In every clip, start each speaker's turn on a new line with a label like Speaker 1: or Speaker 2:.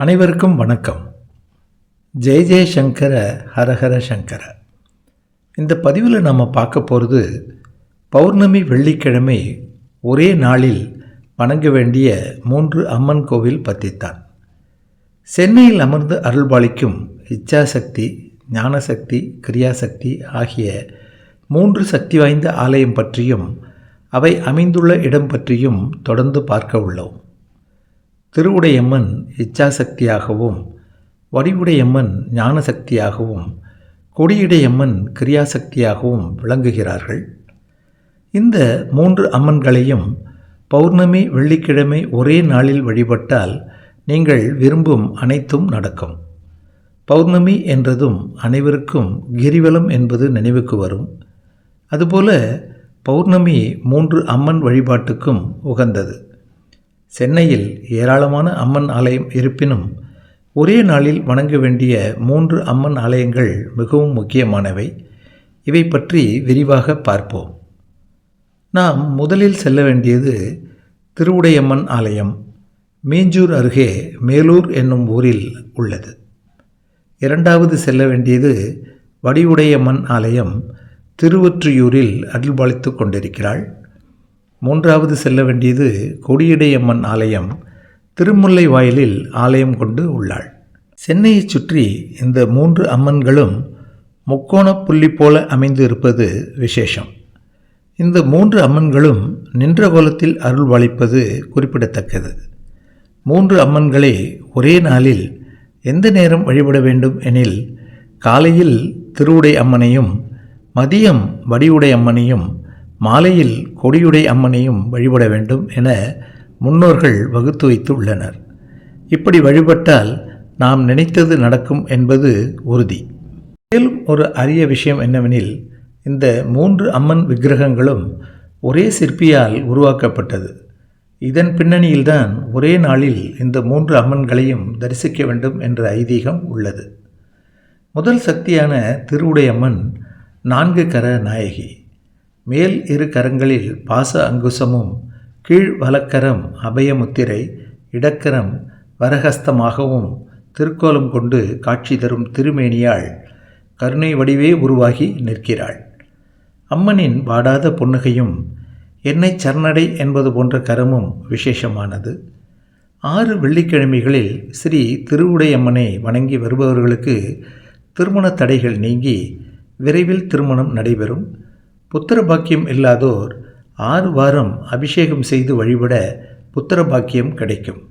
Speaker 1: அனைவருக்கும் வணக்கம். ஜெய் ஜெய சங்கர ஹரஹர சங்கர. இந்த பதிவில் நம்ம பார்க்க போகிறது பௌர்ணமி வெள்ளிக்கிழமை ஒரே நாளில் வணங்க வேண்டிய மூன்று அம்மன் கோவில் பற்றித்தான் சென்னையில் அமர்ந்து அருள்பாலிக்கும் இச்சாசக்தி ஞானசக்தி கிரியாசக்தி ஆகிய மூன்று சக்தி வாய்ந்த ஆலயம் பற்றியும் அவை அமைந்துள்ள இடம் பற்றியும் தொடர்ந்து பார்க்க உள்ளோம். திருவுடையம்மன் இச்சாசக்தியாகவும் வடிவுடையம்மன் ஞானசக்தியாகவும் கொடியுடையம்மன் கிரியாசக்தியாகவும் விளங்குகிறார்கள். இந்த மூன்று அம்மன்களையும் பௌர்ணமி வெள்ளிக்கிழமை ஒரே நாளில் வழிபட்டால் நீங்கள் விரும்பும் அனைத்தும் நடக்கும். பௌர்ணமி என்றதும் அனைவருக்கும் கிரிவலம் என்பது நினைவுக்கு வரும். அதுபோல பௌர்ணமி மூன்று அம்மன் வழிபாட்டுக்கும் உகந்தது. சென்னையில் ஏராளமான அம்மன் ஆலயம் இருப்பினும் ஒரே நாளில் வணங்க வேண்டிய மூன்று அம்மன் ஆலயங்கள் மிகவும் முக்கியமானவை. இவை பற்றி விரிவாக பார்ப்போம். நாம் முதலில் செல்ல வேண்டியது திருவுடையம்மன் ஆலயம் மீஞ்சூர் அருகே மேலூர் என்னும் ஊரில் உள்ளது. இரண்டாவது செல்ல வேண்டியது வடிவுடையம்மன் ஆலயம் திருவொற்றியூரில் அருள்பாலித்து கொண்டிருக்கிறாள். மூன்றாவது செல்ல வேண்டியது கொடியடையம்மன் ஆலயம். திருமுல்லை வாயிலில் ஆலயம் கொண்டு உள்ளாள். சென்னையைச் சுற்றி இந்த மூன்று அம்மன்களும் முக்கோண புள்ளி போல அமைந்து இருப்பது விசேஷம். இந்த மூன்று அம்மன்களும் நின்ற கோலத்தில் அருள்வாளிப்பது குறிப்பிடத்தக்கது. மூன்று அம்மன்களை ஒரே நாளில் எந்த நேரம் வழிபட வேண்டும் எனில் காலையில் திருவுடை அம்மனையும் மதியம் வடிவுடை அம்மனையும் மாலையில் கொடியுடை அம்மனையும் வழிபட வேண்டும் என முன்னோர்கள் வகுத்து வைத்து உள்ளனர். இப்படி வழிபட்டால் நாம் நினைத்தது நடக்கும் என்பது உறுதி. மேலும் ஒரு அரிய விஷயம் என்னவெனில் இந்த மூன்று அம்மன் விக்கிரகங்களும் ஒரே சிற்பியால் உருவாக்கப்பட்டது. இதன் பின்னணியில்தான் ஒரே நாளில் இந்த மூன்று அம்மன்களையும் தரிசிக்க வேண்டும் என்ற ஐதீகம் உள்ளது. முதல் சக்தியான திருவுடையம்மன் நான்கு கர நாயகி. மேல் இரு கரங்களில் பாச அங்குசமும் கீழ் வலக்கரம் அபயமுத்திரை இடக்கரம் வரஹஸ்தமாகவும் திருக்கோலம் கொண்டு காட்சி தரும் திருமேனியாள் கருணை வடிவே உருவாகி நிற்கிறாள். அம்மனின் வாடாத புன்னகையும் என்னை சரணடை என்பது போன்ற கரமும் விசேஷமானது. ஆறு வெள்ளிக்கிழமைகளில் ஸ்ரீ திருவுடையம்மனை வணங்கி வருபவர்களுக்கு திருமண தடைகள் நீங்கி விரைவில் திருமணம் நடைபெறும். புத்திர பாக்கியம் இல்லாதோர் ஆறு வாரம் அபிஷேகம் செய்து வழிபட புத்திர பாக்கியம் கிடைக்கும்.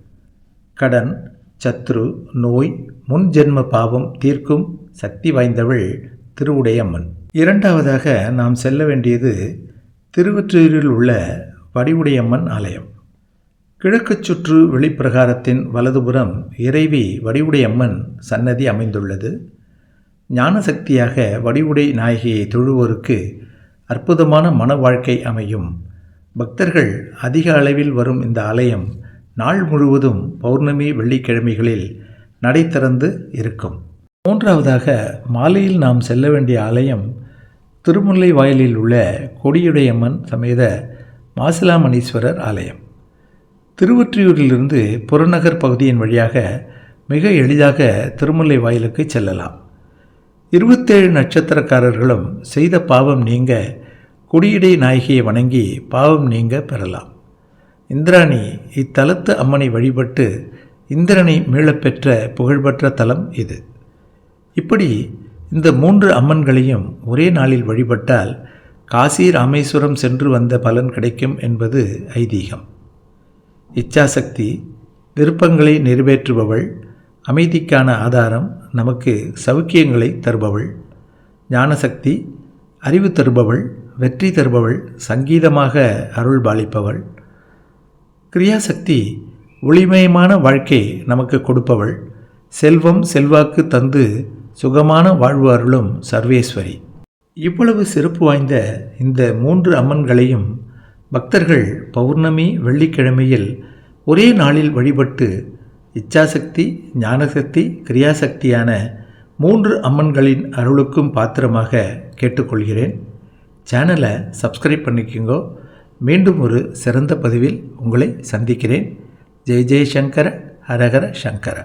Speaker 1: கடன் சத்ரு நோய் முன் ஜென்ம பாவம் தீர்க்கும் சக்தி வாய்ந்தவள் திருவுடையம்மன். இரண்டாவதாக நாம் செல்ல வேண்டியது திருவற்றூரில் உள்ள வடிவுடையம்மன் ஆலயம். கிழக்கு சுற்று வெளிப்பிரகாரத்தின் வலதுபுறம் இறைவி வடிவுடையம்மன் சன்னதி அமைந்துள்ளது. ஞானசக்தியாக வடிவுடை நாயகியை தொழுவோருக்கு அற்புதமான மன வாழ்க்கை அமையும். பக்தர்கள் அதிக அளவில் வரும் இந்த ஆலயம் நாள் முழுவதும் பௌர்ணமி வெள்ளிக்கிழமைகளில் நடை திறந்து இருக்கும். மூன்றாவதாக மாலையில் நாம் செல்ல வேண்டிய ஆலயம் திருமுல்லை வாயிலில் உள்ள கொடியுடையம்மன் சமேத மாசிலாமணீஸ்வரர் ஆலயம். திருவொற்றியூரிலிருந்து புறநகர் பகுதியின் வழியாக மிக எளிதாக திருமுல்லை வாயிலுக்கு செல்லலாம். இருபத்தேழு நட்சத்திரக்காரர்களும் செய்த பாவம் நீங்க குடியிடை நாயகியை வணங்கி பாவம் நீங்க பெறலாம். இந்திராணி இத்தலத்து அம்மனை வழிபட்டு இந்திரனை மீளப்பெற்ற புகழ்பெற்ற தலம் இது. இப்படி இந்த மூன்று அம்மன்களையும் ஒரே நாளில் வழிபட்டால் காசி ராமேஸ்வரம் சென்று வந்த பலன் கிடைக்கும் என்பது ஐதீகம். இச்சாசக்தி விருப்பங்களை நிறைவேற்றுபவள் அமைதிக்கான ஆதாரம் நமக்கு சௌக்கியங்களை தருபவள். ஞானசக்தி அறிவு தருபவள் வெற்றி தருபவள் சங்கீதமாக அருள் பாலிப்பவள். கிரியாசக்தி ஒளிமயமான வாழ்க்கை நமக்கு கொடுப்பவள். செல்வம் செல்வாக்கு தந்து சுகமான வாழ்வு அருளும் சர்வேஸ்வரி. இவ்வளவு சிறப்பு வாய்ந்த இந்த மூன்று அம்மன்களையும் பக்தர்கள் பௌர்ணமி வெள்ளிக்கிழமையில் ஒரே நாளில் வழிபட்டு இச்சாசக்தி ஞானசக்தி கிரியாசக்தியான மூன்று அம்மன்களின் அருளுக்கும் பாத்திரமாக கேட்டுக்கொள்கிறேன். சேனலை சப்ஸ்கிரைப் பண்ணிக்கோங்க. மீண்டும் ஒரு சிறந்த பதிவில் உங்களை சந்திக்கிறேன். ஜெய் ஜெய் சங்கர ஹரஹர சங்கர.